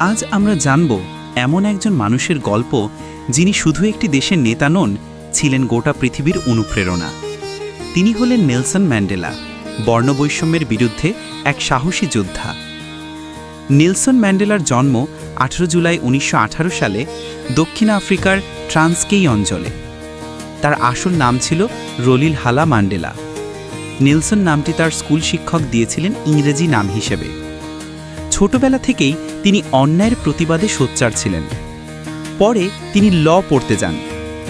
আজ আমরা জানব এমন একজন মানুষের গল্প যিনি শুধু একটি দেশের নেতা নন, ছিলেন গোটা পৃথিবীর অনুপ্রেরণা। তিনি হলেন নেলসন ম্যান্ডেলা, বর্ণবৈষম্যের বিরুদ্ধে এক সাহসী যোদ্ধা। নেলসন ম্যান্ডেলার জন্ম আঠেরো জুলাই উনিশশো আঠারো সালে দক্ষিণ আফ্রিকার ট্রান্সকেই অঞ্চলে। তার আসল নাম ছিল রলিল হালা ম্যান্ডেলা। নেলসন নামটি তার স্কুল শিক্ষক দিয়েছিলেন ইংরেজি নাম হিসেবে। ছোটবেলা থেকেই তিনি অন্যায়ের প্রতিবাদে সোচ্চার ছিলেন। পরে তিনি ল পড়তে যান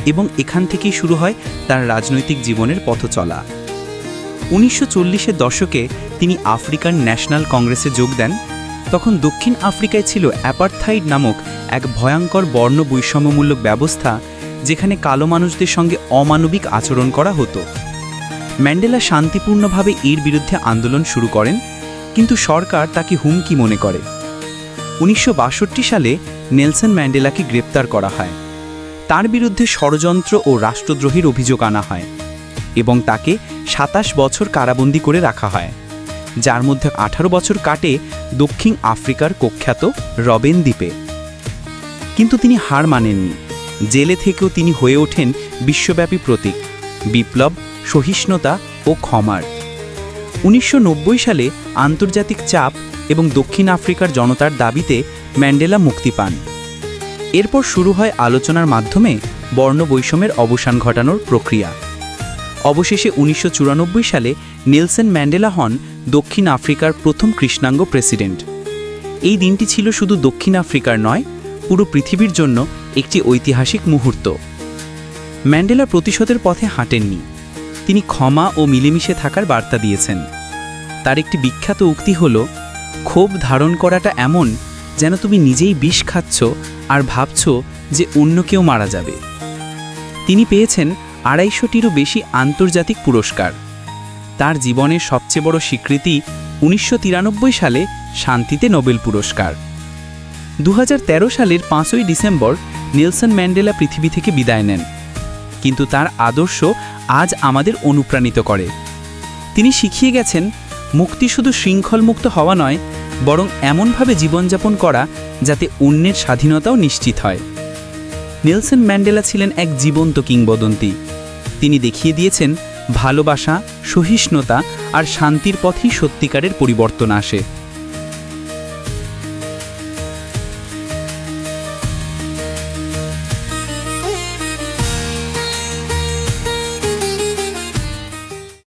এবং এখান থেকেই শুরু হয় তার রাজনৈতিক জীবনের পথ চলা। উনিশশো চল্লিশের দশকে তিনি আফ্রিকান ন্যাশনাল কংগ্রেসে যোগ দেন। তখন দক্ষিণ আফ্রিকায় ছিল অ্যাপারথাইড নামক এক ভয়ঙ্কর বর্ণ বৈষম্যমূলক ব্যবস্থা যেখানে কালো মানুষদের সঙ্গে অমানবিক আচরণ করা হতো। ম্যান্ডেলা শান্তিপূর্ণভাবে এর বিরুদ্ধে আন্দোলন শুরু করেন কিন্তু সরকার তাকে হুমকি মনে করে। উনিশশো বাষট্টি সালে নেলসন ম্যান্ডেলাকে গ্রেপ্তার করা হয়। তার বিরুদ্ধে ষড়যন্ত্র ও রাষ্ট্রদ্রোহীর অভিযোগ আনা হয় এবং তাকে সাতাশ বছর কারাবন্দী করে রাখা হয়, যার মধ্যে আঠারো বছর কাটে দক্ষিণ আফ্রিকার কুখ্যাত রবেন দ্বীপে। কিন্তু তিনি হার মানেননি। জেলে থেকেও তিনি হয়ে ওঠেন বিশ্বব্যাপী প্রতীক, বিপ্লব, সহিষ্ণুতা ও ক্ষমার। উনিশশো নব্বই সালে আন্তর্জাতিক চাপ এবং দক্ষিণ আফ্রিকার জনতার দাবিতে ম্যান্ডেলা মুক্তি পান। এরপর শুরু হয় আলোচনার মাধ্যমে বর্ণ বৈষম্যের অবসান ঘটানোর প্রক্রিয়া। অবশেষে উনিশশো চুরানব্বই সালে নেলসন ম্যান্ডেলা হন দক্ষিণ আফ্রিকার প্রথম কৃষ্ণাঙ্গ প্রেসিডেন্ট। এই দিনটি ছিল শুধু দক্ষিণ আফ্রিকার নয়, পুরো পৃথিবীর জন্য একটি ঐতিহাসিক মুহূর্ত। ম্যান্ডেলা প্রতিশোধের পথে হাঁটেননি। তিনি ক্ষমা ও মিলেমিশে থাকার বার্তা দিয়েছেন। তার একটি বিখ্যাত উক্তি হল, ক্ষোভ ধারণ করাটা এমন যেন তুমি নিজেই বিষ খাচ্ছ আর ভাবছ যে অন্য কেউ মারা যাবে। তিনি পেয়েছেন আড়াইশোটিরও বেশি আন্তর্জাতিক পুরস্কার। তার জীবনের সবচেয়ে বড় স্বীকৃতি উনিশশো তিরানব্বই সালে শান্তিতে নোবেল পুরস্কার। দু হাজার তেরো সালের পাঁচই ডিসেম্বর নেলসন ম্যান্ডেলা পৃথিবী থেকে বিদায় নেন। কিন্তু তার আদর্শ আজ আমাদের অনুপ্রাণিত করে। তিনি শিখিয়ে গেছেন, মুক্তি শুধু শৃঙ্খলমুক্ত হওয়া নয়, বরং এমনভাবে জীবনযাপন করা যাতে অন্যের স্বাধীনতাও নিশ্চিত হয়। নেলসন ম্যান্ডেলা ছিলেন এক জীবন্ত কিংবদন্তি। তিনি দেখিয়ে দিয়েছেন, ভালোবাসা, সহিষ্ণুতা আর শান্তির পথেই সত্যিকারের পরিবর্তন আসে।